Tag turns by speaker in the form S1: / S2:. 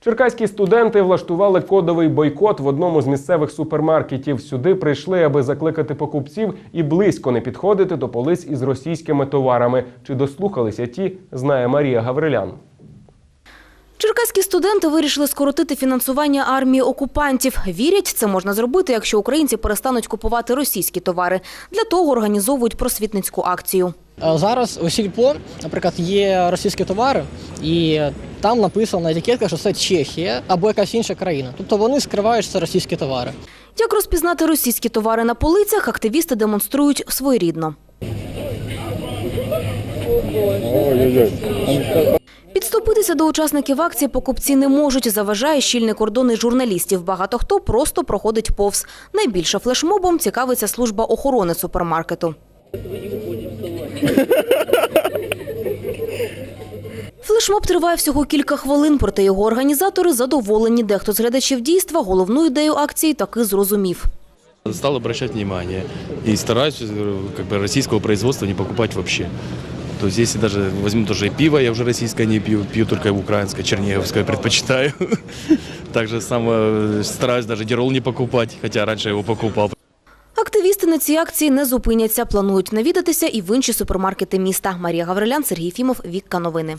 S1: Черкаські студенти влаштували кодовий бойкот в одному з місцевих супермаркетів. Сюди прийшли, аби закликати покупців і близько не підходити до полиць із російськими товарами. Чи дослухалися ті, знає Марія Гаврилян.
S2: Черкаські студенти вирішили скоротити фінансування армії окупантів. Вірять, це можна зробити, якщо українці перестануть купувати російські товари. Для того організовують просвітницьку акцію.
S3: Зараз у сільпо, наприклад, є російські товари, і там написано на етикетках, що це Чехія або якась інша країна. Тобто вони скривають, що це російські товари.
S2: Як розпізнати російські товари на полицях, активісти демонструють своєрідно. Підступитися до учасників акції покупці не можуть. Заважає щільний кордон із журналістів. Багато хто просто проходить повз. Найбільше флешмобом цікавиться служба охорони супермаркету. Флешмоб триває всього кілька хвилин, проте його організатори задоволені. Дехто з глядачів дійства головну ідею акції таки зрозумів.
S4: Стал обращать внимание и стараюсь э, как бы российского производства не покупать вообще. То есть если даже возьму тоже и пиво, я уже российское не пью, пью только украинское, черниговское предпочитаю. Также сам э, стараюсь даже дирол не покупать, хотя раньше я его покупал.
S2: Активісти на цій акції не зупиняться. Планують навідатися і в інші супермаркети міста. Марія Гаврилян, Сергій Фімов, Вікка Новини.